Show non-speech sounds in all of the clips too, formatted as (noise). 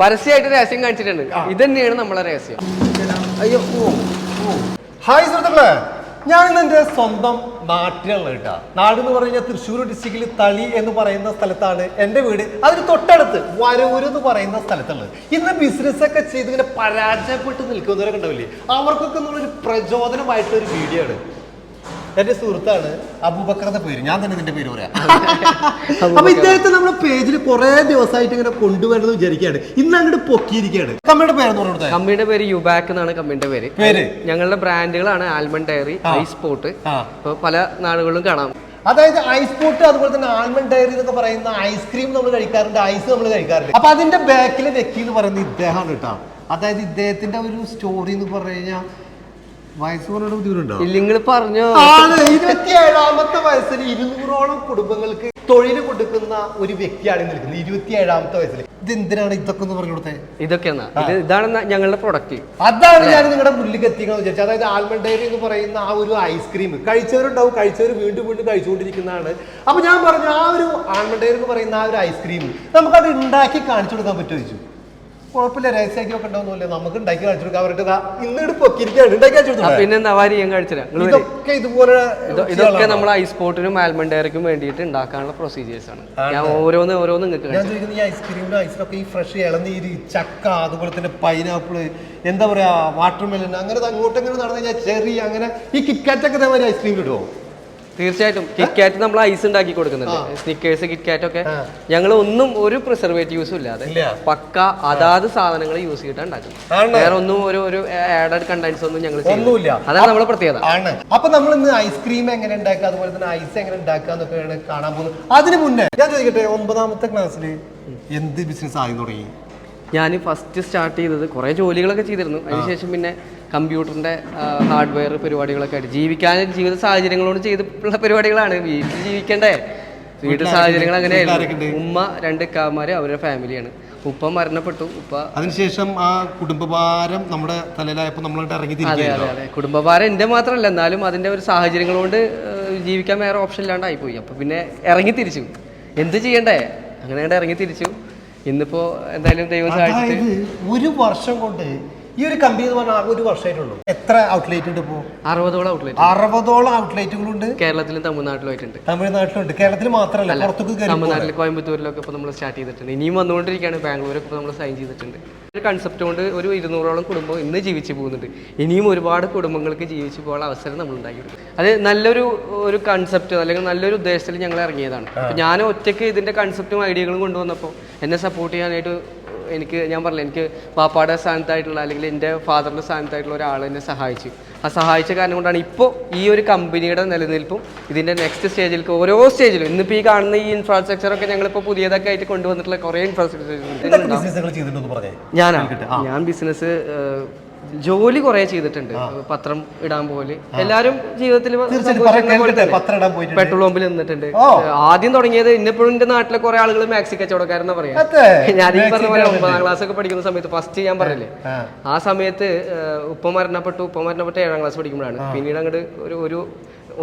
പരസ്യമായിട്ട് രഹസ്യം കാണിച്ചിട്ടുണ്ട്. ഇത് തന്നെയാണ് നമ്മളെ രഹസ്യം. അയ്യോ ഹായ് സുഹൃത്തുക്കളെ. ഞാൻ ഇന്ന് എന്റെ സ്വന്തം നാട്ടിലുള്ള കേട്ടോ. നാട് എന്ന് പറഞ്ഞാൽ കഴിഞ്ഞാൽ തൃശ്ശൂർ ഡിസ്ട്രിക്റ്റിൽ തളി എന്ന് പറയുന്ന സ്ഥലത്താണ് എന്റെ വീട്. അതിന് തൊട്ടടുത്ത് വരൂര് എന്ന് പറയുന്ന സ്ഥലത്തുള്ളത്. ഇന്ന് ബിസിനസ് ഒക്കെ ചെയ്ത് ഇങ്ങനെ പരാജയപ്പെട്ട് നിൽക്കുന്നവരൊക്കെ ഉണ്ടാവില്ലേ അവർക്കൊക്കെ എന്നുള്ളൊരു പ്രചോദനമായിട്ടൊരു വീഡിയോ ആണ്. എന്റെ സുഹൃത്താണ് അബൂബക്കറിന്റെ പേര്. ഞാൻ തന്നെ നിന്റെ പേര് പറയാം. അപ്പൊ ഇദ്ദേഹത്തെ നമ്മുടെ പേജിൽ കുറെ ദിവസമായിട്ട് ഇങ്ങനെ കൊണ്ടുവരുന്നത് വിചാരിക്കുകയാണ്. ഇന്ന് അങ്ങോട്ട് പൊക്കിയിരിക്കുകയാണ്. കമ്മിയുടെ പേര് പറഞ്ഞത് കമ്പനിയുടെ പേര് യുബാക്ക് എന്നാണ് കമ്പനിയുടെ പേര്. പേര്? ഞങ്ങളുടെ ബ്രാൻഡുകളാണ് ആൽമണ്ട് ഡയറി ഐസ് പോട്ട് അപ്പോൾ പല നാടുകളിലും കാണാം. അതായത് ഐസ് പോട്ട് അതുപോലെ തന്നെ ആൽമണ്ട് ഡയറി എന്നൊക്കെ പറയുന്ന ഐസ്ക്രീം നമ്മൾ കഴിക്കാറുണ്ട് ഐസ് നമ്മൾ കഴിക്കാറുണ്ട്. അപ്പൊ അതിന്റെ ബാക്കിലെ വ്യക്തി എന്ന് പറയുന്നത് ഇദ്ദേഹമാണ് കേട്ടോ. അതായത് ഇദ്ദേഹത്തിന്റെ ഒരു സ്റ്റോറി എന്ന് പറഞ്ഞു കഴിഞ്ഞാൽ വയസ്സ് ബുദ്ധിമുട്ടുണ്ടോ? ഇല്ലെങ്കിൽ പറഞ്ഞോ. ആണ് ഇരുപത്തിയേഴാമത്തെ വയസ്സിൽ ഇരുന്നൂറോളം കുടുംബങ്ങൾക്ക് തൊഴിൽ കൊടുക്കുന്ന ഒരു വ്യക്തിയാണ് നിൽക്കുന്നത് നിൽക്കുന്നത്. ഇരുപത്തിയേഴാമത്തെ വയസ്സിൽ ഇത് എന്തിനാണ് ഇതൊക്കെ എന്ന് പറഞ്ഞു കൊടുത്തത് ഇതൊക്കെയാണ് ഇത് ഇതാണ് ന- ഞങ്ങളുടെ പ്രൊഡക്റ്റ് അതാണ് ഞാൻ നിങ്ങളുടെ മുന്നിൽ എത്തിക്കണം വിചാരിച്ചത്. അതായത് ആൽമണ്ട് ഡയറി എന്ന് പറയുന്ന ആ ഒരു ഐസ്ക്രീം കഴിച്ചവരുണ്ടാവും കഴിച്ചവർ വീണ്ടും വീണ്ടും കഴിച്ചുകൊണ്ടിരിക്കുന്നതാണ്. അപ്പൊ ഞാൻ പറഞ്ഞു ആ ഒരു ആൽമണ്ട് ഡയറി എന്ന് പറയുന്ന ആ ഒരു ഐസ്ക്രീം നമുക്കത് ഉണ്ടാക്കി കാണിച്ചു കൊടുക്കാൻ പറ്റുമോ ചോദിച്ചു. കുഴപ്പമില്ല രഹസ്യമാക്കി ഒക്കെ ഉണ്ടാവുന്നില്ല നമുക്ക് ഉണ്ടാക്കി കാണിച്ചു കൊടുക്കാം അവരുടെ ഇന്ന് ഇന്നിട്ട് പൊക്കിരിക്കുകയാണ് ഉണ്ടാക്കി കാണിച്ചു പിന്നെ എന്താ വാരി ഞാൻ ഇതൊക്കെ ഇതുപോലെ ഇതൊക്കെ നമ്മൾ ഐസ് പോട്ടിനും ആൽമണ്ട് ഡയറിക്കും വേണ്ടിയിട്ട് ഉണ്ടാക്കാനുള്ള പ്രൊസീജിയേഴ്സ് ആണ്. ഞാൻ ഓരോന്ന് ഓരോന്ന് നിങ്ങൾക്ക് ഞാൻ ചോദിക്കുന്നത് ഈ ഐസ്ക്രീമിലും ഐസിലൊക്കെ ഈ ഫ്രഷ് ഇളനീര് ചക്ക അതുപോലെ തന്നെ പൈനാപ്പിൾ എന്താ പറയാ വാട്ടർമെലൻ അങ്ങനെ അങ്ങോട്ടെങ്ങനെ നടന്നു കഴിഞ്ഞാൽ ചെറി അങ്ങനെ ഈ കിക്കാറ്റൊക്കെ ഐസ്ക്രീം കിട്ടുമോ തീർച്ചയായിട്ടും കിറ്റ്കാറ്റ് നമ്മൾ ഐസ് ഉണ്ടാക്കി കൊടുക്കുന്നുണ്ട്. സ്നിക്കേഴ്സ് കിറ്റ്കാറ്റ് ഒക്കെ. ഞങ്ങൾ ഒന്നും ഒരു പ്രിസർവേറ്റീവ്സും ഇല്ലാതെ പക്ക അതാത് സാധനങ്ങൾ യൂസ് ചെയ്തിട്ടാണ് ഉണ്ടാക്കുന്നത്. വേറെ ഒന്നും ഒരു ഒരു ആഡഡ് കണ്ടന്റ്സ് ഒന്നും ഞങ്ങൾ ഒന്നുമില്ല. അതാണ് നമ്മളെ പ്രത്യേകത. ആണ്. അപ്പൊ നമ്മൾ ഇന്ന് ഐസ്ക്രീം എങ്ങനെ ഉണ്ടാക്കുക അതുപോലെ തന്നെ ഐസ് എങ്ങനെ ഉണ്ടാക്കുക എന്നൊക്കെയാണ് കാണാൻ പോകുന്നത്. അതിന് മുന്നേ ഞാൻ ചോദിക്കട്ടെ ഒമ്പതാമത്തെ ക്ലാസ്സിൽ എന്ത് ബിസിനസ് ആയി തുടങ്ങി? ഞാൻ ഫസ്റ്റ് സ്റ്റാർട്ട് ചെയ്തത് കുറേ ജോലികളൊക്കെ ചെയ്തിരുന്നു. അതിനുശേഷം പിന്നെ കമ്പ്യൂട്ടറിന്റെ ഹാർഡ്വെയർ പരിപാടികളൊക്കെ ആയിട്ട് ജീവിക്കാൻ ജീവിത സാഹചര്യങ്ങളോട് ചെയ്തിട്ടുള്ള പരിപാടികളാണ്. വീട്ടിൽ ജീവിക്കണ്ടേ? വീട്ടിലെ സാഹചര്യങ്ങൾ അങ്ങനെയായിരുന്നു? ഉമ്മ രണ്ട് ഇക്കാമാര് അവരുടെ ഫാമിലിയാണ്. ഉപ്പ മരണപ്പെട്ടു. ഉപ്പ അതിനുശേഷം ആ കുടുംബഭാരം നമ്മുടെ തലയിലായപ്പോൾ നമ്മൾ ഇറങ്ങി അതെ അതെ അതെ. കുടുംബഭാരം എന്റെ മാത്രമല്ല. എന്നാലും അതിന്റെ ഒരു സാഹചര്യങ്ങൾ കൊണ്ട് ജീവിക്കാൻ വേറെ ഓപ്ഷൻ ഇല്ലാണ്ടായി പോയി അപ്പോൾ പിന്നെ ഇറങ്ങി തിരിച്ചു എന്ത് ചെയ്യണ്ടേ? അങ്ങനെ ഇറങ്ങി തിരിച്ചു ഇന്നിപ്പോ എന്തായാലും ദൈവം സഹായിച്ചു ഒരു വർഷം കൊണ്ട് ഈ ഒരു കമ്പനി എന്ന് പറഞ്ഞാൽ ആകെ ഒരു വർഷമായിട്ടുള്ളൂ. എത്ര ഔട്ട്ലെറ്റ് ഉണ്ട് ഇപ്പോൾ അറുപതോളം ഔട്ട്ലെറ്റ് അറുപതോളം ഔട്ട്ലെറ്റുകളുണ്ട് കേരളത്തിലും തമിഴ്നാട്ടിലുമായിട്ടുണ്ട്. തമിഴ്നാട്ടിലുണ്ട്. കേരളത്തിൽ മാത്രമല്ല പുറത്തൊക്കെ തമിഴ്നാട്ടിൽ കോയമ്പത്തൂരിലൊക്കെ ഇപ്പോൾ നമ്മൾ സ്റ്റാർട്ട് ചെയ്തിട്ടുണ്ട്. ഇനിയും വന്നുകൊണ്ടിരിക്കുകയാണ്. ബാംഗ്ലൂരൊക്കെ നമ്മൾ സൈൻ ചെയ്തിട്ടുണ്ട്. ഒരു കൺസെപ്റ്റ് കൊണ്ട് ഒരു ഇരുന്നൂറോളം കുടുംബം ഇന്ന് ജീവിച്ചു പോകുന്നുണ്ട്. ഇനിയും ഒരുപാട് കുടുംബങ്ങൾക്ക് ജീവിച്ചു പോകാനുള്ള അവസരം നമ്മൾ ഉണ്ടാക്കിയിട്ടുണ്ട് അത് നല്ലൊരു ഒരു കൺസെപ്റ്റ് അല്ലെങ്കിൽ നല്ലൊരു ഉദ്ദേശത്തിൽ ഞങ്ങൾ ഇറങ്ങിയതാണ്. ഞാൻ ഒറ്റയ്ക്ക് ഇതിന്റെ കൺസെപ്റ്റും ഐഡിയകളും കൊണ്ടുവന്നപ്പോൾ എന്നെ സപ്പോർട്ട് ചെയ്യാനായിട്ട് എനിക്ക് ഞാൻ പറഞ്ഞില്ല എനിക്ക് പാപ്പാടെ സ്ഥാനത്തായിട്ടുള്ള അല്ലെങ്കിൽ എന്റെ ഫാദറിന്റെ സ്ഥാനത്തായിട്ടുള്ള ഒരാൾ എന്നെ സഹായിച്ചു. ആ സഹായിച്ച കാരണം കൊണ്ടാണ് ഇപ്പോൾ ഈ ഒരു കമ്പനിയുടെ നിലനിൽപ്പും ഇതിന്റെ നെക്സ്റ്റ് സ്റ്റേജിലേക്ക് ഓരോ സ്റ്റേജിലും ഇന്നിപ്പോൾ ഈ കാണുന്ന ഈ ഇൻഫ്രാസ്ട്രക്ചറൊക്കെ ഞങ്ങളിപ്പോൾ പുതിയതൊക്കെ ആയിട്ട് കൊണ്ടുവന്നിട്ടുള്ള കുറേ ഇൻഫ്രാസ്ട്രക്ചർ ഞാനാണ് ഞാൻ ബിസിനസ് ജോലി കുറെ ചെയ്തിട്ടുണ്ട്. പത്രം ഇടാൻ പോലെ എല്ലാരും ജീവിതത്തിൽ. പെട്രോൾ പമ്പിൽ നിന്നിട്ടുണ്ട്. ആദ്യം തുടങ്ങിയത് ഇന്നിപ്പോഴും എന്റെ നാട്ടിലെ കുറെ ആളുകൾ മാക്സി കച്ചവടക്കാരെന്ന് പറയാം. ഞാൻ ഈ പറഞ്ഞ പോലെ. ഒമ്പതാം ക്ലാസ് ഒക്കെ പഠിക്കുന്ന സമയത്ത് ഫസ്റ്റ് ഞാൻ പറഞ്ഞില്ലേ? ആ. സമയത്ത് ഉപ്പ മരണപ്പെട്ടു. ഉപ്പ മരണപ്പെട്ട് ഏഴാം ക്ലാസ് പഠിക്കുമ്പോഴാണ്. പിന്നീട് അങ്ങോട്ട് ഒരു ഒരു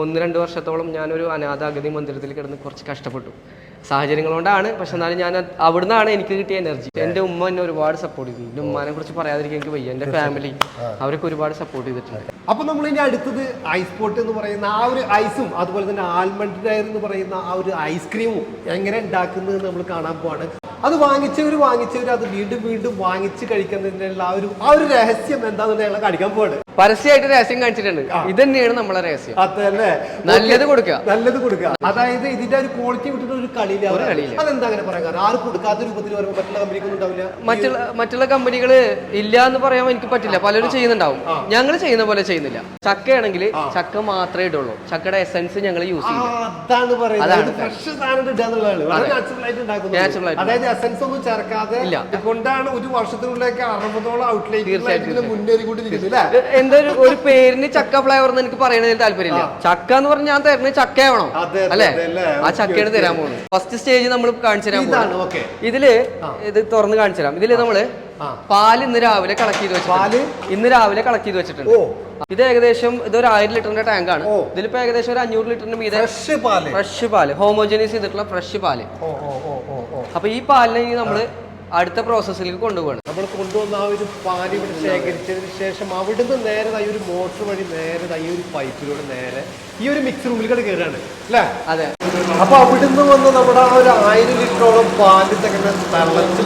ഒന്ന് രണ്ട് വർഷത്തോളം ഞാനൊരു അനാഥ അഗതി മന്ദിരത്തിൽ കിടന്ന് കുറച്ച് കഷ്ടപ്പെട്ടു. സാഹചര്യങ്ങൾ കൊണ്ടാണ് പക്ഷെ എന്നാലും ഞാൻ അവിടുന്നാണ് എനിക്ക് കിട്ടിയ എനർജി എന്റെ ഉമ്മ എന്നെ ഒരുപാട് സപ്പോർട്ട് ചെയ്തു. എന്റെ ഉമ്മാനെ കുറിച്ച് പറയാതിരിക്കാൻ എനിക്ക് വയ്യ. എന്റെ ഫാമിലി അവരൊക്കെ ഒരുപാട് സപ്പോർട്ട് ചെയ്തിട്ടുണ്ട്. അപ്പൊ നമ്മൾ ഇനി അടുത്തത് ഐസ് പോട്ട് എന്ന് പറയുന്ന ആ ഒരു ഐസും അതുപോലെ തന്നെ ആൽമണ്ട് ഡയർ എന്ന് പറയുന്ന ആ ഒരു ഐസ്ക്രീമും എങ്ങനെ ഉണ്ടാക്കുന്നത് നമ്മൾ കാണാൻ പോവാണ്. അത് വാങ്ങിച്ചവർ വാങ്ങിച്ചവർ അത് വീണ്ടും വീണ്ടും വാങ്ങിച്ച് കഴിക്കുന്നതിനുള്ള ആ ഒരു ആ ഒരു രഹസ്യം എന്താണെന്ന് ഞങ്ങൾ കാണിക്കാൻ പോവാണ്. പരസ്യമായിട്ട് രഹസ്യം കാണിച്ചിട്ടുണ്ട്. ഇത് തന്നെയാണ് നമ്മളെ രഹസ്യം. അതല്ലേ നല്ലത് കൊടുക്കുക. നല്ലത് കൊടുക്കുക. അതായത് ഇതിന്റെ ഒരു ക്വാളിറ്റി വിട്ടിട്ട് ഒരു കളിയില്ല. അതെന്താ അങ്ങനെ പറയാൻ കാരണം? ആരും കൊടുക്കാത്ത രൂപത്തിൽ വരുമ്പോൾ മറ്റുള്ള കമ്പനിക്കൊന്നും ഉണ്ടാവില്ല. മറ്റുള്ള മറ്റുള്ള കമ്പനികൾ ഇല്ല എന്ന് പറയാൻ എനിക്ക് പറ്റില്ല. പലരും ചെയ്യുന്നുണ്ടാവും. ഞങ്ങൾ ചെയ്യുന്ന പോലെ ചെയ്യുന്നില്ല. ചക്കയാണെങ്കിൽ ചക്ക മാത്രമേ ഇടുള്ളൂ. ചക്കയുടെ എസൻസ് ഞങ്ങൾ യൂസ് ചെയ്യും അതാണ് പറയുന്നത്. അതായത് എസൻസ് ഒന്നും ചേർക്കാതെ ഇല്ല. ഒരു വർഷത്തിനുള്ളിലേക്ക് അറുപതോളം ഔട്ട്ലേറ്റ് തീർച്ചയായിട്ടും. മുന്നേറിക്കൊണ്ടിരിക്കുന്നത് എന്റെ ഒരു പേരിന് ചക്ക ഫ്ലേവർ എന്ന് എനിക്ക് പറയണതിൽ താല്പര്യമില്ല. ചക്ക എന്ന് പറഞ്ഞാൽ ഞാൻ തരുന്നത് ചക്കയാവണം അല്ലെ? ആ ചക്കയാണ് തരാൻ പോകുന്നത്. ഫസ്റ്റ് സ്റ്റേജ് നമ്മൾ കാണിച്ചു തരാൻ പോകുന്നത്. ഇതിൽ ഇത് തുറന്ന് കാണിച്ചു തരാം. ഇതിൽ നമ്മൾ. പാൽ ഇന്ന് രാവിലെ കളക്ട് ചെയ്ത് പാൽ? വെച്ചിട്ടുണ്ട് ഇന്ന് രാവിലെ കളക്ട് ചെയ്ത് വെച്ചിട്ടുണ്ട്. ഇത് ഏകദേശം ഇതൊരു ആയിരം ലിറ്ററിന്റെ ടാങ്ക് ആണ്. ഇതിലിപ്പോ ഏകദേശം ഒരു അഞ്ഞൂറ് ലിറ്ററിന്റെ മീതെ ഫ്രഷ് പാൽ. ഫ്രഷ് പാൽ. ഹോമോജനൈസ് ചെയ്തിട്ടുള്ള ഫ്രഷ് പാൽ. അപ്പൊ ഈ പാലിനെ നമ്മൾ അടുത്ത പ്രോസസ്സിലേക്ക് കൊണ്ടുപോകണം നമ്മൾ കൊണ്ടുവന്ന ആ ഒരു പാൽ ഇവിടെ ശേഖരിച്ചതിന് ശേഷം അവിടുന്ന് നേരെ ഈ ഒരു മോട്ടർ വഴി നേരെ ഈ ഒരു പൈപ്പിലൂടെ നേരെ ഈ ഒരു മിക്സ് റൂമിലേക്ക് കയറാണ് അല്ലേ? അതെ. അപ്പൊ അവിടുന്ന് വന്ന് നമ്മുടെ ആ ഒരു ആയിരം ലിറ്ററോളം പാൽ തന്നെ തിളച്ച്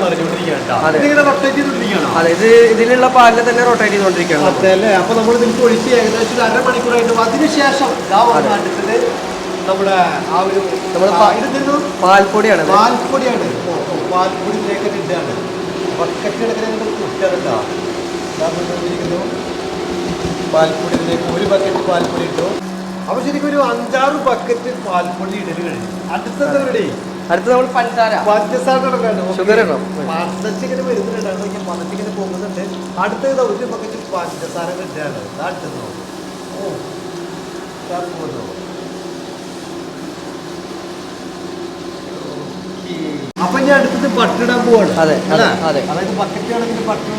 മറിഞ്ഞുകൊണ്ടിരിക്കുകയാണ് അതെ. ഇത് ഇതിലുള്ള പാലിനെ തന്നെ റൊട്ടേറ്റ് ചെയ്തുകൊണ്ടിരിക്കുകയാണ്. അതെ അല്ലേ? അപ്പൊ നമ്മൾ ഇതിലേക്ക് ഒഴിച്ച് ഏകദേശം ഒരു അരമണിക്കൂറായിട്ട് അതിനുശേഷം നമ്മുടെ ആ ഒരു നമ്മുടെ പാൽപ്പൊടിയാണ്. പാൽപ്പൊടിയാണ്. ഓ, പാൽപ്പൊടിയിലേക്ക് ഇട്ടാണ് ബക്കറ്റ് കിടക്കുന്ന കുട്ടികളുണ്ടോ ഇരിക്കുന്നു പാൽപ്പൊടിയിലേക്ക് ഒരു ബക്കറ്റ് പാൽപ്പൊടി ഇട്ടു. അപ്പൊ ശരിക്കും ഒരു അഞ്ചാറ് ബക്കറ്റ് പാൽപ്പൊടി ഇടൽ കഴിഞ്ഞു. അടുത്തത് എവിടെ അടുത്ത നമ്മൾ പഞ്ചസാര. പഞ്ചസാര വരുന്നുണ്ട്. ഞാൻ പതച്ചിങ്ങനെ പോകുന്നുണ്ട്. അടുത്തത് ഒരു ബക്കറ്റ് പഞ്ചസാര ഇട്ടാണ് അടുത്തത് ഓ പോകുന്നു. അപ്പൊ ഞാൻ അടുത്തത് ബട്ടിടാൻ പോവാണ്. അതെ, അതെ, അതെ. അതായത് ബക്കറ്റ് ആണെങ്കിൽ ബട്ടർ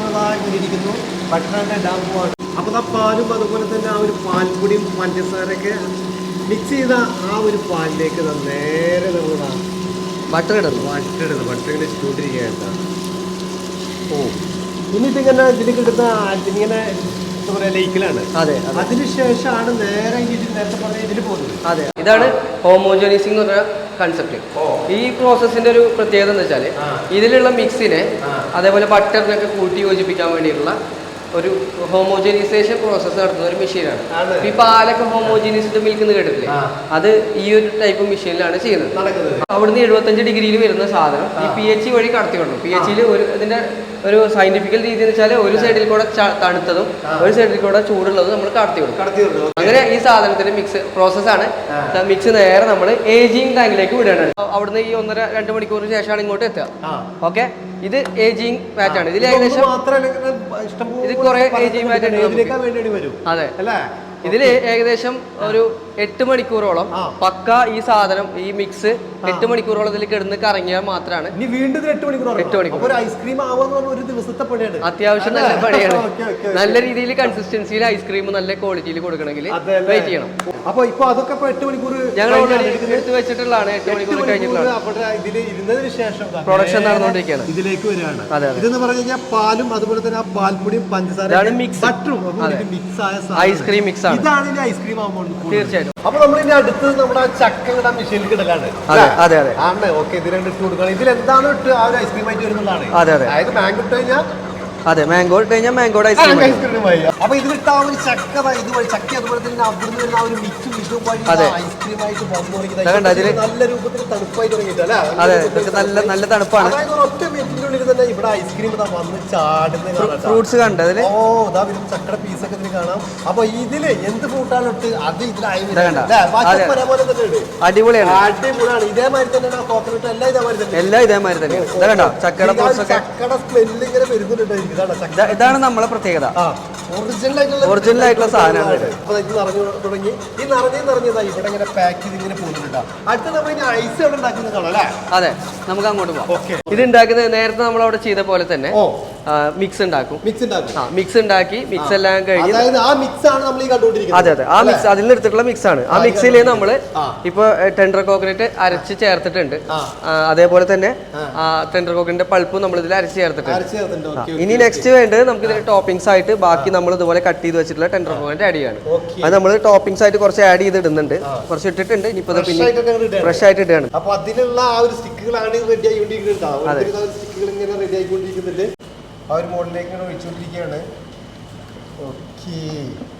ഇരിക്കുന്നു. ബട്ടറിന്റെ ഇടാൻ പോവാണ്. അപ്പൊ ആ പാലും അതുപോലെ തന്നെ ആ ഒരു പാൽപ്പൊടിയും പഞ്ചസാരയൊക്കെ മിക്സ് ചെയ്ത ആ ഒരു പാലിലേക്ക് നേരെ നമ്മൾ ബട്ടർ ഇടുന്നു ബട്ടിടുന്നു ബട്ടർ ഇങ്ങനെ ചൂണ്ടിരിക്കുകയാണ് ഓ. ഇനിയിട്ടിങ്ങനെ ഇതിൽ കിട്ടുന്ന ഇങ്ങനെ എന്താ പറയാ ലൈക്കിലാണ് അതെ അതെ. അതിനുശേഷമാണ് നേരെ നേരത്തെ പറഞ്ഞ ഇതിൽ പോകുന്നത്. അതെ ഇതാണ് ഹോമോജനൈസിംഗ് എന്ന് പറഞ്ഞ കൺസെപ്റ്റ് ഈ പ്രോസസ്സിന്റെ ഒരു പ്രത്യേകത എന്ന് വെച്ചാൽ ഇതിലുള്ള മിക്സിനെ അതേപോലെ ബട്ടറിനൊക്കെ കൂട്ടി യോജിപ്പിക്കാൻ വേണ്ടിയിട്ടുള്ള ഒരു ഹോമോജനൈസേഷൻ പ്രോസസ്സ് നടത്തുന്ന ഒരു മെഷീനാണ്. ഈ പാലൊക്കെ ഹോമോജനൈസ്ഡ് മിൽക്ക് എന്ന് കേട്ടിട്ടില്ലേ? അത് ഈ ഒരു ടൈപ്പ് മെഷീനിലാണ് ചെയ്യുന്നത്. അവിടുന്ന് എഴുപത്തഞ്ച് ഡിഗ്രിയിൽ വരുന്ന സാധനം ഈ പി എച്ച് വഴി കടത്തിക്കൊണ്ടു. പി എച്ചിൽ ഒരു ഇതിന്റെ ഒരു സയന്റിഫിക്കൽ രീതി എന്ന് വെച്ചാൽ ഒരു സൈഡിൽ കൂടെ തണുത്തതും ഒരു സൈഡിൽ കൂടെ ചൂടുള്ളതും നമ്മൾ കടത്തി വിടും കടത്തി കൊടുക്കും അങ്ങനെ ഈ സാധനത്തിന്റെ മിക്സ് പ്രോസസ്സാണ് ആണ്. മിക്സ് നേരെ നമ്മൾ ഏജിങ് ടാങ്കിലേക്ക് വിടുകയാണ് അവിടുന്ന് ഈ ഒന്നര രണ്ട് മണിക്കൂറിന് ശേഷമാണ് ഇങ്ങോട്ട് എത്തുക. ഓക്കെ? ഇത് ഏജിങ് മാച്ച് ആണ്. ഇതിൽ ഏകദേശം ഇത് കുറേ ഏജിങ് മാച്ച് അതെ. അല്ലേ? ഇതിൽ ഏകദേശം ഒരു എട്ട് മണിക്കൂറോളം. പക്ക ഈ സാധനം ഈ മിക്സ് എട്ട് മണിക്കൂറോളം ഇതിൽ കിടന്ന് കറങ്ങിയാൽ മാത്രമാണ് ഇനി വീണ്ടും എട്ട് മണിക്കൂർ എട്ട് മണിക്കൂർ. ഒരു ഐസ്ക്രീം ഒരു ദിവസത്തെ പണിയാണ്. അത്യാവശ്യം നല്ല പണിയാണ്. (laughs) നല്ല രീതിയിൽ കൺസിസ്റ്റൻസിയിൽ ഐസ്ക്രീം നല്ല ക്വാളിറ്റിയിൽ കൊടുക്കണമെങ്കിൽ വെയിറ്റ് ചെയ്യണം. അപ്പൊ ഇപ്പൊ അതൊക്കെ ഇപ്പൊ എട്ട് മണിക്കൂർ ഞങ്ങൾ. എടുത്ത് വെച്ചിട്ടുള്ളതാണ് എട്ട് മണിക്കൂർ മണിക്കൂർ അവിടെ ഇതിൽ ഇരുന്നതിന് ശേഷം പ്രൊഡക്ഷൻ നടന്നുകൊണ്ടിരിക്കുകയാണ്. ഇതിലേക്ക് വരികയാണ്. ഇതെന്ന് പറഞ്ഞു കഴിഞ്ഞാൽ പാലും അതുപോലെ തന്നെ ആ പാൽപ്പൊടിയും പഞ്ചസാര. ബട്ടറും മിക്സ് ആയ ഐസ്ക്രീം മിക്സ് ആണ് ഇതാണ് ഇനി ഐസ്ക്രീം ആകുമ്പോൾ തീർച്ചയായിട്ടും അപ്പൊ നമ്മൾ ഇനി അടുത്തത് നമ്മുടെ ആ ചക്ക ഇടാൻ മെഷീനിൽ ഇടലാണ് അതെ, അതെ. ആണ് ഓക്കെ ഇത് രണ്ട് ഇട്ട് കൊടുക്കണം ഇതിൽ എന്താണ് ഇട്ട് ആ ഒരു ഐസ്ക്രീം ആയിട്ട് വരുന്നതാണ് അതെ, അതെ. അതായത് മാംഗോ ഇട്ട് കഴിഞ്ഞാൽ അതെ മാംഗോ ഇട്ട് കഴിഞ്ഞാൽ മാംഗോ ഐസ്ക്രീം അപ്പൊ ഇത് ആ ഒരു ചക്ക ഇതുപോലെ ചക്ക അതുപോലെ തന്നെ അവിടുന്ന് വരുന്ന ആ ഒരു മിക്സ് ഇതും വഴി അതെ. ഐസ്ക്രീം ആയിട്ട് വന്നു കണ്ടോ, ഇതിൽ നല്ല രൂപത്തിൽ തണുപ്പായി തുടങ്ങിയിട്ട് അല്ലേ? നല്ല അതെ ഇതൊക്കെ നല്ല നല്ല തണുപ്പാണ്. ഒറ്റ മെറ്റിനുള്ളിൽ തന്നെ ഇവിടെ ഐസ്ക്രീം വന്ന് ചാടുന്ന ഫ്രൂട്ട്സ് കണ്ടോ അതിൽ? ഓ ഇതാ വരും ചക്കയുടെ ഒക്കെ ഇതിൽ കാണാം. അപ്പൊ ഇതിൽ എന്ത് ഫ്രൂട്ടാണ് ഇട്ട് അത് ഇതിലായി ഇതാ കണ്ടോ? ബാക്കി അതെ. ഒരേപോലെ തന്നെ അടിപൊളിയാണ്. അടിപൊളിയാണ്. ഇതേമാതിരി തന്നെ കോക്കനട്ട് എല്ലാം ഇതേമാതിരി തന്നെ. എല്ലാം ഇതേമാതിരി തന്നെ. ചക്കട കണ്ടോ? ചക്കയുടെ ഫ്രൂട്ട്സ് ഒക്കെ. ചക്കയുടെ സ്മെല്ല് ഇങ്ങനെ വരുന്നുണ്ട്. ഇതാണ് നമ്മളെ പ്രത്യേകത. ഒറിജിനൽ ആയിട്ടുള്ള സാധനമാണ് ഇത്. അപ്പൊ ഇത് നിറഞ്ഞു തുടങ്ങി. ഈ നിറഞ്ഞു നിറഞ്ഞതാ ഇവിടെ ഇങ്ങനെ പാക്ക് ചെയ്ത് ഇങ്ങനെ പോകുന്നുണ്ട്. അടുത്ത നമ്മൾ ഇനി ഐസ് എവിടെ ഉണ്ടാക്കുന്നത് കാണാം അല്ലേ? അതെ നമുക്ക് അങ്ങോട്ട് പോവാം. ഓക്കെ ഇത് ഉണ്ടാക്കുന്നത് നേരത്തെ നമ്മൾ അവിടെ ചെയ്ത പോലെ തന്നെ ഓ. മിക്സ് ഉണ്ടാക്കും. മിക്സ് ഉണ്ടാക്കും. ആ മിക്സ് ഉണ്ടാക്കി മിക്സ് എല്ലാം കഴിഞ്ഞ് അതായത് ആ മിക്സ് ആണ് നമ്മൾ ഈ കണ്ടുകൊണ്ടിരിക്കുന്നത്. അതെ അതെ. ആ മിക്സ് അതിൽ നിന്ന് എടുത്തിട്ടുള്ള മിക്സ് ആണ്. ആ മിക്സിൽ നമ്മൾ. ഇപ്പൊ ടെൻഡർ കോക്കനട്ട് അരച്ച് ചേർത്തിട്ടുണ്ട്. അതേപോലെ തന്നെ ടെൻഡർ കോക്കിന്റെ പൾപ്പും നമ്മൾ ഇതിൽ അരച്ച് ചേർത്തിട്ടുണ്ട്. ഇനി നെക്സ്റ്റ് വേണ്ടത് നമുക്ക് ഇതിന് ടോപ്പിംഗ്സ് ആയിട്ട് ബാക്കി നമ്മൾ ഇതുപോലെ കട്ട് ചെയ്ത് വെച്ചിട്ടുള്ള ടെൻഡർ കോക്കനറ്റ് ആഡ് ചെയ്യാണ്. അത് നമ്മൾ ടോപ്പിംഗ്സ് ആയിട്ട് കുറച്ച് ആഡ് ചെയ്ത് ഇടുന്നുണ്ട് കുറച്ച് ഇട്ടിട്ടുണ്ട്. ഇനിയിപ്പോ പിന്നെ. ഫ്രഷ് ആയിട്ട് ഇടുകയാണ്. അപ്പൊ അതിലുള്ള ആ ഒരു സ്റ്റിക്കുകളാണ് റെഡി ആയിക്കൊണ്ടിരിക്കുന്നത്. സ്റ്റിക്കുകൾ ഇങ്ങനെ റെഡി ആയിക്കൊണ്ടിരിക്കുന്നുണ്ട്. ആ ഒരു മോഡലിലേക്ക് ഇങ്ങനെ ഒഴിച്ചുകൊണ്ടിരിക്കുകയാണ്. ഓക്കെ.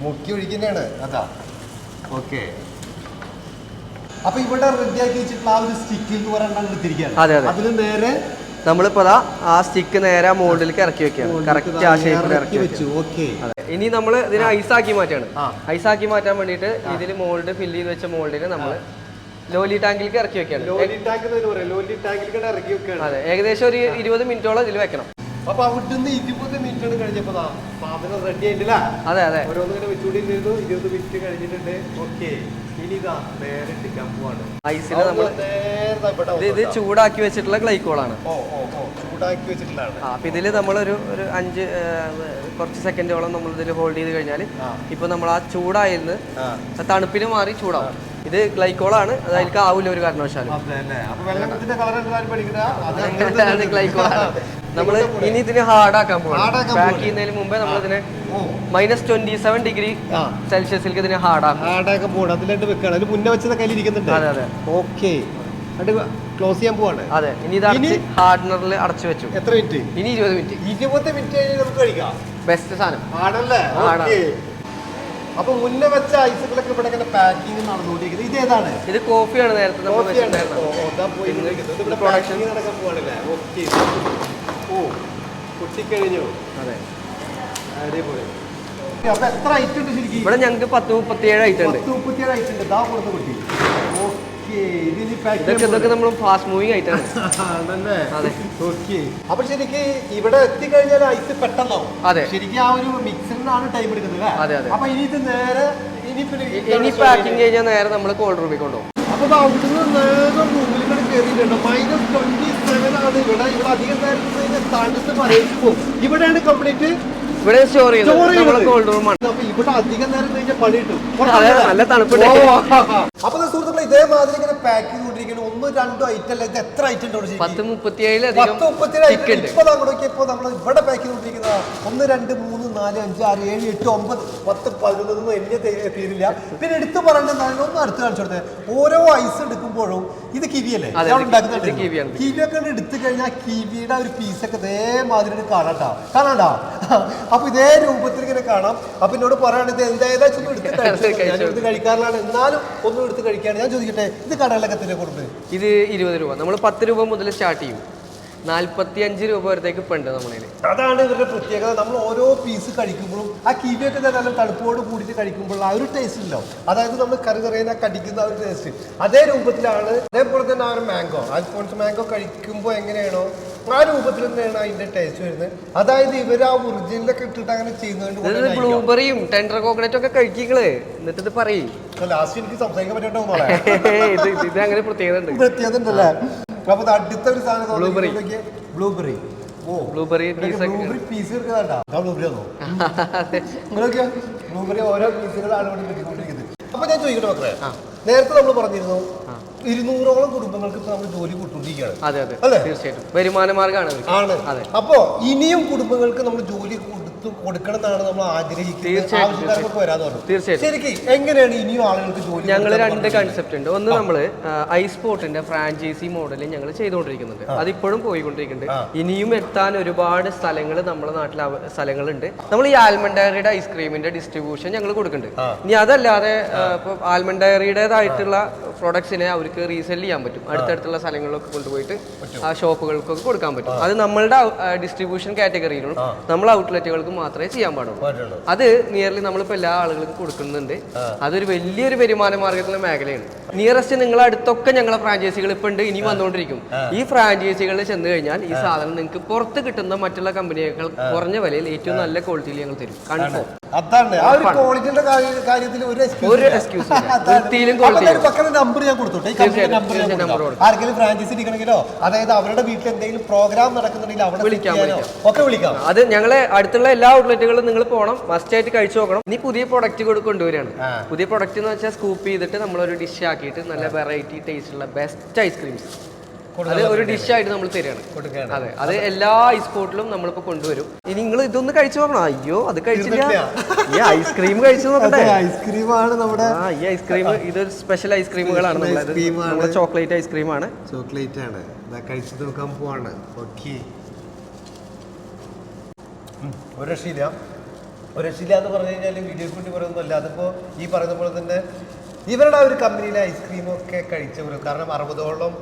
മുക്കി ഒഴിക്കുന്നതാണ്. അതാ. ഓക്കെ. അപ്പൊ ഇവിടെ റെഡിയാക്കി വെച്ചിട്ടുള്ള ആ ഒരു സ്റ്റിക്ക് എന്ന് പറയാൻ എടുത്തിരിക്കുകയാണ് അതെ, അതെ. അതിൽ നേരെ നമ്മളിപ്പോ ആ സ്റ്റിക്ക് നേരെ മോൾഡിലേക്ക് ഇറക്കി വെക്കുകയാണ്. കറക്റ്റ് ആ ഷേപ്പിൽ ഇറക്കി വെച്ചു. വെച്ചു ഓക്കെ. അതെ. ഇനി നമ്മൾ ഇതിനെ ഐസാക്കി മാറ്റാണ്. ഐസാക്കി മാറ്റാൻ വേണ്ടിയിട്ട് ഇതിൽ മോൾഡ് ഫില്ല് ചെയ്ത് വെച്ച മോൾഡിനെ നമ്മൾ ലോലി ടാങ്കിലേക്ക് ഇറക്കി വെക്കുകയാണ്. ലോലി ടാങ്ക് ലോലി ടാങ്കിൽ ഇറക്കി വെക്കുകയാണ്. അതെ. ഏകദേശം ഒരു ഇരുപത് മിനിറ്റോളം ഇതിൽ വെക്കണം. അപ്പൊ അവിടുന്ന് ഇരുപത് മിനിറ്റ് കഴിഞ്ഞപ്പോ സാധനം റെഡി ആയിട്ടില്ല. അതെ അതെ. ഓരോന്നിങ്ങനെ വെച്ചുകൊണ്ടിരുന്നു. ഇരുപത് മിനിറ്റ് കഴിഞ്ഞിട്ടുണ്ട്. ഓക്കെ ഇനി ഇതാ നേരെ ഇട്ടിക്കാൻ പോവാണ്. ഐസിൽ നമ്മൾ ഇത് ചൂടാക്കി വെച്ചിട്ടുള്ള ഗ്ലൈക്കോളാണ് ചൂടാക്കി വെച്ചിട്ടുള്ളതാണ്. അപ്പൊ ഇതിൽ നമ്മളൊരു ഒരു അഞ്ച് കുറച്ച് സെക്കൻഡോളം നമ്മൾ ഇതിൽ ഹോൾഡ് ചെയ്ത് കഴിഞ്ഞാൽ. ഇപ്പൊ നമ്മൾ ആ. ചൂടായിരുന്നു. തണുപ്പിന് മാറി ചൂടാവും. ഇത് ഗ്ലൈക്കോളാണ് അതായത് ആവില്ല ഒരു കാരണവശാലും. അതെ. (laughs) നമ്മൾ ഇനി ഇതിന് ഹാർഡ് ആക്കാൻ Hard പോകണം ആക്കാൻ പാക്ക് ചെയ്യുന്നതിന് മുമ്പേ നമ്മൾ ഇതിനെ മൈനസ് ട്വന്റി സെവൻ ഡിഗ്രി സെൽഷ്യസിലേക്ക് ഇതിനെ ഹാർഡ് ആക്കും. ആടൊക്കെ പോകണം അതിലായിട്ട് വെക്കാണ്. അതിന് മുന്നേ വെച്ചത് കയ്യിൽ ഇരിക്കുന്നുണ്ട്. അതെ അതെ. ഓക്കെ ക്ലോസ് ചെയ്യാൻ പോവാണ്. അതെ. ഇനി ഇത് അടച്ച് ഹാർഡനറിൽ അടച്ചു വെച്ചു. എത്ര മിനിറ്റ് ഇനി ഇരുപത് മിനിറ്റ് ഇരുപത് മിനിറ്റ് കഴിഞ്ഞ് നമുക്ക് കഴിക്കാം. ബെസ്റ്റ് സാധനം. ആണല്ലേ? അപ്പൊ മുന്നേ വെച്ച ഐസുകളൊക്കെ ഇവിടെ ഇങ്ങനെ പാക്കിംഗ് നടന്നുകൊണ്ടിരിക്കുന്നത്. ഇത് ഏതാണ്? ഇത് കോഫിയാണ് നേരത്തെ നമ്മൾ. പാക്കിംഗ് നടക്കാൻ പോവാണല്ലേ ഓക്കെ ഓ പൊട്ടിക്കഴിഞ്ഞു. അതെ. അടിപൊളി. അപ്പൊ എത്ര ഐറ്റം ഉണ്ട് ശരിക്കും? ഇവിടെ ഞങ്ങൾക്ക് പത്ത് മുപ്പത്തിയേഴ് ഐറ്റം ഉണ്ട്. പത്ത് മുപ്പത്തിയേഴ് ഐറ്റം ഉണ്ട്. ദാ കൊടുത്ത് കുട്ടി ഓക്കെ ഇതിനി ഇതൊക്കെ ഇതൊക്കെ നമ്മൾ ഫാസ്റ്റ് മൂവിങ്. ഓക്കെ. അപ്പൊ ശരിക്ക് ഇവിടെ എത്തിക്കഴിഞ്ഞാൽ ഐസ് പെട്ടെന്നാവും അതെ. ശരിക്കും ആ ഒരു മിക്സറിനാണ് ടൈം എടുക്കുന്നത് അതെ, അതെ. അപ്പൊ ഇനി ഇത് നേരെ ഇനി പാക്കിംഗ് കഴിഞ്ഞാൽ നേരെ നമ്മൾ കോൾഡ് റൂമിൽ കൊണ്ടുപോകും. അപ്പൊ അവിടുന്ന് നേരെ റൂമിൽ കൂടെ കയറിയിട്ടുണ്ട് മൈനസ് ട്വന്റി സെവൻ ഇവിടെ ഇവിടെ അധികം നേരം കഴിഞ്ഞാൽ തണുത്ത് പോകും ഇവിടെയാണ് കംപ്ലീറ്റ് ഇവിടെ സ്റ്റോർ ചെയ്യുന്നത് ഇവിടെ അധികം നേരം കഴിഞ്ഞാൽ പണി കിട്ടും നല്ല തണുപ്പ് അപ്പൊ ഇതേമാതിരി ഇങ്ങനെ പാക്ക് ചെയ്തുകൊണ്ടിരിക്കുന്നത് ഒന്നും രണ്ടോ ഐറ്റം അല്ല ഇത് എത്ര ഐറ്റം ഉണ്ട്? പത്ത് മുപ്പത്തി പത്ത് മുപ്പത്തിയേഴ് ഇപ്പൊ ഉണ്ട്. ഇപ്പൊ നമ്മൾ ഇവിടെ പാക്ക് ചെയ്തുകൊണ്ടിരിക്കുന്ന. ഒന്ന് രണ്ട് മൂന്ന് നാല് അഞ്ച് ആറ് ഏഴ് എട്ട് ഒമ്പത് പത്ത് പതിനൊന്നൊന്നും എന്നെ തെ- തീരില്ല. പിന്നെ എടുത്തു പറയേണ്ടത് ഒന്ന് അടുത്ത് കാണിച്ചു കൊടുത്തത് ഓരോ ഐസ് എടുക്കുമ്പോഴും ഇത് കിവിയല്ലേ? ഉണ്ടാക്കുന്നുണ്ട്. കിവിയൊക്കെ എടുത്തു കഴിഞ്ഞാൽ കിവിയുടെ ഒരു പീസൊക്കെ ഇതേമാതിരി കാണാട്ടോ കാണാണ്ടാ അപ്പൊ ഇതേ രൂപത്തിൽ ഇങ്ങനെ കാണാം. അപ്പൊ എന്നോട് പറയാണ് ഇത് എന്താ ഏതാ ചുമ്മാ എടുത്ത് (laughs) കഴിക്കാറിലാണ്. എന്നാലും ഒന്നും എടുത്ത് കഴിക്കാണ്. ഞാൻ ചോദിക്കട്ടെ? ഇത് കടകളൊക്കെ കൊടുക്കുന്നത് ഇത് ഇരുപത് രൂപ. നമ്മൾ പത്ത് രൂപ മുതൽ സ്റ്റാർട്ട് ചെയ്യും. നാല്പത്തി അഞ്ച് രൂപ വരത്തേക്ക് ഇപ്പം ഉണ്ട് നമ്മളതിൽ അതാണ് ഇവരുടെ പ്രത്യേകത. നമ്മൾ ഓരോ പീസ് കഴിക്കുമ്പോഴും ആ കിവിയൊക്കെ നല്ല തണുപ്പോട് കൂടിയിട്ട് കഴിക്കുമ്പോൾ ആ ഒരു ടേസ്റ്റ് ഉണ്ടോ അതായത് നമ്മൾ കറി കറിയെ കടിക്കുന്ന ആ ഒരു ടേസ്റ്റ് അതേ രൂപത്തിലാണ് അതേപോലെ തന്നെ ആ ഒരു മാംഗോ അൽഫോൺസ് മാംഗോ കഴിക്കുമ്പോൾ എങ്ങനെയാണോ ആ രൂപത്തിൽ തന്നെയാണ് അതിന്റെ ടേസ്റ്റ് വരുന്നത്. അതായത് ഇവർ ആ ഒറിജിനലൊക്കെ ഇട്ടിട്ട് അങ്ങനെ ചെയ്യുന്നതുകൊണ്ട് ബ്ലൂബെറിയും ടെൻഡർ കോക്കനറ്റും ഒക്കെ കഴിക്കിങ്ങൾ എന്നിട്ട് ഇത് പറയും ലാസ്റ്റ് എനിക്ക് സംസാരിക്കാൻ പറ്റട്ടോ (laughs) ഇത് ഇത് അങ്ങനെ പ്രത്യേകത ഉണ്ട്. പ്രത്യേകത ഉണ്ടല്ലേ? അപ്പൊ ഇത് അടുത്ത ഒരു സാധനം Blueberry. ബ്ലൂബെറി ഓ. ബ്ലൂബെറി പീസൊക്കെ ബ്ലൂബെറി പീസ് എടുക്കുന്നതാ ബ്ലൂബെറി ആണോ? ബ്ലൂബെറി ഓരോ പീസുകളാണ് ഇവിടെ കിട്ടിക്കൊണ്ടിരിക്കുന്നത് അപ്പൊ ഞാൻ ചോദിക്കട്ടെ മക്കളെ? നേരത്തെ നമ്മൾ പറഞ്ഞിരുന്നു ഇരുന്നൂറോളം കുടുംബങ്ങൾക്ക് ഇപ്പൊ നമ്മൾ ജോലി കൊടുത്തോണ്ടിരിക്കുകയാണ് അതെ അതെ? തീർച്ചയായിട്ടും. വരുമാന മാർഗമാണ്. ആണ്. അതെ. അപ്പോ ഇനിയും കുടുംബങ്ങൾക്ക് നമ്മൾ ജോലി കൊടുത്തു കൊടുക്കണം എന്നാണ് നമ്മൾ ആഗ്രഹിക്കുന്നത്. ആവശ്യക്കാർക്ക് പറഞ്ഞു. ശരിക്കും എങ്ങനെയാണ് ഇനിയും ആളുകൾക്ക് ജോലി ഞങ്ങൾ രണ്ട്? കൺസെപ്റ്റ് ഉണ്ട്. ഒന്ന് നമ്മൾ ഐസ് സ്പോർട്ടിന്റെ ഫ്രാഞ്ചൈസി മോഡൽ ഞങ്ങൾ ചെയ്തുകൊണ്ടിരിക്കുന്നുണ്ട് അതിപ്പോഴും പോയിക്കൊണ്ടിരിക്കുന്നുണ്ട്. ഇനിയും എത്താൻ ഒരുപാട് സ്ഥലങ്ങൾ നമ്മുടെ നാട്ടിൽ സ്ഥലങ്ങളുണ്ട്. നമ്മൾ ഈ ആൽമണ്ട് ഡയറിയുടെ ഐസ്ക്രീമിന്റെ ഡിസ്ട്രിബ്യൂഷൻ ഞങ്ങൾ കൊടുക്കുന്നുണ്ട്. ഇനി അതല്ലാതെ ഇപ്പൊ ആൽമണ്ട് ഡയറിയുടേതായിട്ടുള്ള പ്രൊഡക്ട്സിനെ അവർക്ക് റീസെൽ ചെയ്യാൻ പറ്റും. അടുത്തടുത്തുള്ള സ്ഥലങ്ങളിലൊക്കെ കൊണ്ടുപോയിട്ട് ആ ഷോപ്പുകൾക്കൊക്കെ കൊടുക്കാൻ പറ്റും. അത് നമ്മളുടെ ഡിസ്ട്രിബ്യൂഷൻ കാറ്റഗറിയിലും നമ്മൾ ഔട്ട്ലെറ്റുകൾക്ക് മാത്രമേ ചെയ്യാൻ പാടുള്ളൂ. അത് നിയർലി നമ്മളിപ്പോൾ എല്ലാ ആളുകൾക്കും കൊടുക്കുന്നുണ്ട്. അതൊരു വലിയൊരു വരുമാന മാർഗത്തിലുള്ള മേഖലയാണ്. നിയറസ്റ്റ് നിങ്ങളെ അടുത്തൊക്കെ ഞങ്ങളെ ഫ്രാഞ്ചൈസികൾ ഇപ്പൊ ഉണ്ട് ഇനി വന്നുകൊണ്ടിരിക്കും ഈ ഫ്രാഞ്ചൈസികളിൽ ചെന്ന് കഴിഞ്ഞാൽ ഈ സാധനം നിങ്ങൾക്ക് പുറത്ത് കിട്ടുന്ന മറ്റുള്ള കമ്പനിയേക്കാൾ കുറഞ്ഞ വിലയിൽ ഏറ്റവും നല്ല ക്വാളിറ്റിയിൽ ഞങ്ങൾ തരും. കൺഫേം അതാണ് ആ ഒരു ക്വാളിറ്റിയുടെ കാര്യത്തിൽ ഒരു ഒരു എക്സ്ക്യൂസ് ഇല്ല. വൃത്തിയിലും quality നമ്പർ ഞാൻ കൊടുത്തോട്ടെ ഈ കമ്പനി തീർച്ചയായും, നമ്പർ ഞാൻ തീർച്ചയായും number കൊടുക്കാം. ആർക്കെങ്കിലും ഫ്രാഞ്ചൈസി എടുക്കണമെങ്കിലോ അതായത് അവരുടെ വീട്ടിൽ എന്തെങ്കിലും പ്രോഗ്രാം നടക്കുന്നുണ്ടെങ്കിൽ അവിടെ വിളിക്കാം, set ചെയ്യാനോ? ഒക്കെ വിളിക്കാം. അത് ഞങ്ങളെ അടുത്തുള്ള എല്ലാ ഔട്ട്ലെറ്റുകളും നിങ്ങൾ പോകണം. മസ്റ്റ് ആയിട്ട് കഴിച്ചു നോക്കണം. ഇനി പുതിയ പ്രൊഡക്റ്റ് കൂടെ കൊണ്ടുവരികയാണ്. ആ. പുതിയ പ്രൊഡക്റ്റ് എന്ന് വെച്ചാൽ സ്കൂപ്പ് ചെയ്തിട്ട് നമ്മളൊരു ഡിഷ് ആക്കിയിട്ട് നല്ല വെറൈറ്റി ടേസ്റ്റ് ഉള്ള ബെസ്റ്റ് ഐസ്ക്രീംസ് അത് ഒരു ഡിഷായിട്ട് നമ്മൾ തരികയാണ്. കൊടുക്കുകയാണ്. അതെ അത് എല്ലാ ഐസ്പോർട്ടിലും നമ്മളിപ്പോ കൊണ്ടുവരും. ഇനി നിങ്ങൾ ഇതൊന്ന് കഴിച്ചു നോക്കണം. അയ്യോ അത് കഴിച്ചില്ല. ഈ ഐസ്ക്രീം കഴിച്ചു നോക്കട്ടെ. ഐസ്ക്രീമാണ് നമ്മുടെ ഈ ഐസ്ക്രീം ഇതൊരു സ്പെഷ്യൽ ഐസ്ക്രീമുകളാണ്. നമ്മുടെ ചോക്ലേറ്റ് ഐസ്ക്രീമാണ് ചോക്ലേറ്റ് ആണ്. കഴിച്ചു നോക്കാൻ പോവാണ്. ഓക്കെ ഒരു രക്ഷയില്ല. ഒരു രക്ഷയില്ല എന്ന് പറഞ്ഞു കഴിഞ്ഞാൽ വീഡിയോ കൂട്ടി പറയുന്നതല്ല. അതിപ്പോ ഈ പറയുന്ന പോലെ തന്നെ ഇവരുടെ ആ ഒരു കമ്പനിയിലെ ഐസ്ക്രീമൊക്കെ കഴിച്ചവരും കാരണം അറുപതോളം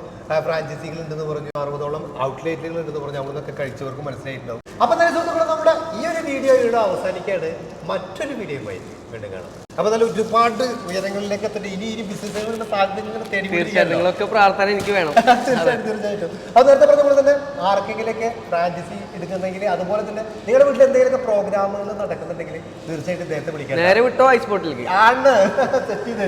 ഫ്രാഞ്ചൈസികൾ ഉണ്ടെന്ന് പറഞ്ഞു അറുപതോളം ഔട്ട്ലെറ്റുകൾ ഉണ്ടെന്ന് പറഞ്ഞു അവിടുന്നൊക്കെ കഴിച്ചവർക്ക് മനസ്സിലായിട്ടുണ്ടാവും. അപ്പൊ തന്നെ സുഹൃത്തുക്കളെ നമ്മുടെ ഈ ഒരു വീഡിയോ ഇവിടെ അവസാനിക്കാണ് മറ്റൊരു വീഡിയോയുമായി വീണ്ടും കാണാം. അപ്പൊ നല്ല ഒരുപാട് ഉയരങ്ങളിലേക്ക് എത്തട്ടെ. ഇനി ഇനി ബിസിനസ്സുകളുടെ സാധ്യത തേടി നിങ്ങളൊക്കെ പ്രാർത്ഥന എനിക്ക് വേണം. (laughs) തീർച്ചയായിട്ടും തീർച്ചയായിട്ടും. അത് നേരത്തെ പറഞ്ഞ പോലെ തന്നെ ആർക്കെങ്കിലൊക്കെ ഫ്രാഞ്ചൈസി എടുക്കുന്നെങ്കിൽ അതുപോലെ തന്നെ നിങ്ങളുടെ വീട്ടിൽ എന്തെങ്കിലുമൊക്കെ പ്രോഗ്രാമുകൾ നടക്കുന്നുണ്ടെങ്കിൽ തീർച്ചയായിട്ടും നേരത്തെ വിളിക്കാം. നേരെ വിട്ടോ ഐസ് ബോട്ടിലേക്ക് ആണ്. (laughs) സെറ്റ് ചെയ്ത്